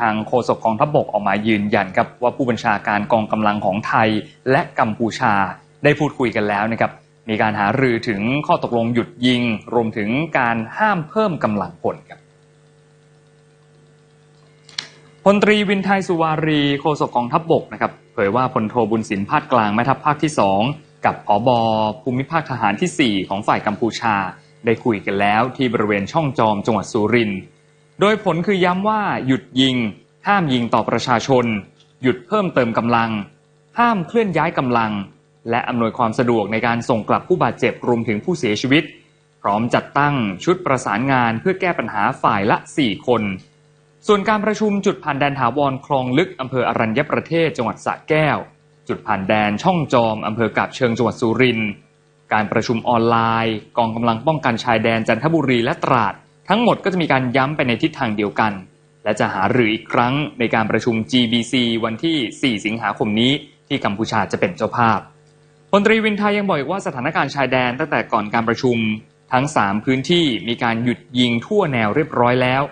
ทางโฆษกกองทัพบกออกมายืนยันครับว่าผู้บัญชาการกองกำลังของไทยและกัมพูชาได้พูดคุยกันแล้วนะครับมีการหารือถึงข้อตกลงหยุดยิง รวมถึงการห้ามเพิ่มกำลังพลครับพลตรีวินไทยสุวารีโฆษกกองทัพบกนะครับเผยว่าพลโทบุญสินภาคกลางแม่ทัพภาคที่ 2 กับผอบอภูมิภาคทหารที่ 4 ของฝ่ายกัมพูชา ได้คุยกันแล้วที่บริเวณช่องจอมจังหวัดสุรินทร์ โดยผลคือย้ำว่าหยุดยิง ห้ามยิงต่อประชาชน หยุดเพิ่มเติมกำลัง ห้ามเคลื่อนย้ายกำลัง และอำนวยความสะดวกในการส่งกลับผู้บาดเจ็บรวมถึงผู้เสียชีวิต พร้อมจัดตั้งชุดประสานงานเพื่อแก้ปัญหาฝ่ายละ 4 คน ส่วนการประชุมจุดผ่านแดนถาวรคลองลึกอำเภออรัญญประเทศจังหวัดสระแก้ว จุดผ่านแดนช่องจอมอำเภอกาบเชิงจังหวัดสุรินทร์การประชุมออนไลน์ กองกำลังป้องกันชายแดนจันทบุรีและตราด ทั้งหมดก็จะมีการย้ำไปในทิศทางเดียวกัน และจะหารืออีกครั้งในการประชุม GBC วันที่ 4 สิงหาคมนี้ที่กัมพูชาจะเป็นเจ้าภาพพลตรีวินไทยยังบอกอีกว่าสถานการณ์ชายแดนตั้งแต่ก่อนการประชุมทั้ง 3 พื้นที่มีการหยุดยิงทั่วแนวเรียบร้อยแล้ว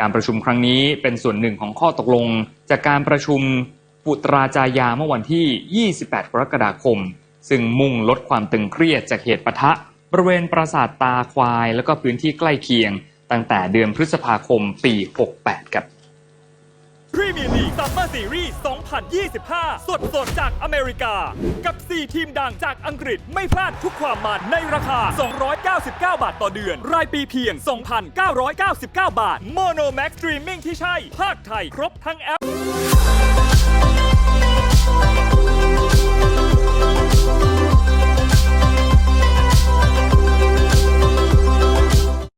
การประชุมครั้งนี้เป็นส่วนหนึ่งของข้อตกลง จากการประชุมปุตราจายาเมื่อวันที่ 28 กรกฎาคม ซึ่งมุ่งลดความตึงเครียดจากเหตุปะทะ บริเวณปราสาทตาควาย แล้วก็พื้นที่ใกล้เคียง ตั้งแต่เดือนพฤษภาคมปี 68 ครับพรีเมียร์ลีกซัมเมอร์ซีรีส์ 2025 สดสดจากอเมริกา กับ 4 ทีมดังจากอังกฤษไม่พลาดทุกความมันในราคา 299 บาทต่อเดือน รายปีเพียง 2,999 บาท โมโนแม็กซ์สตรีมมิ่งที่ใช่ ภาคไทยครบทั้งแอ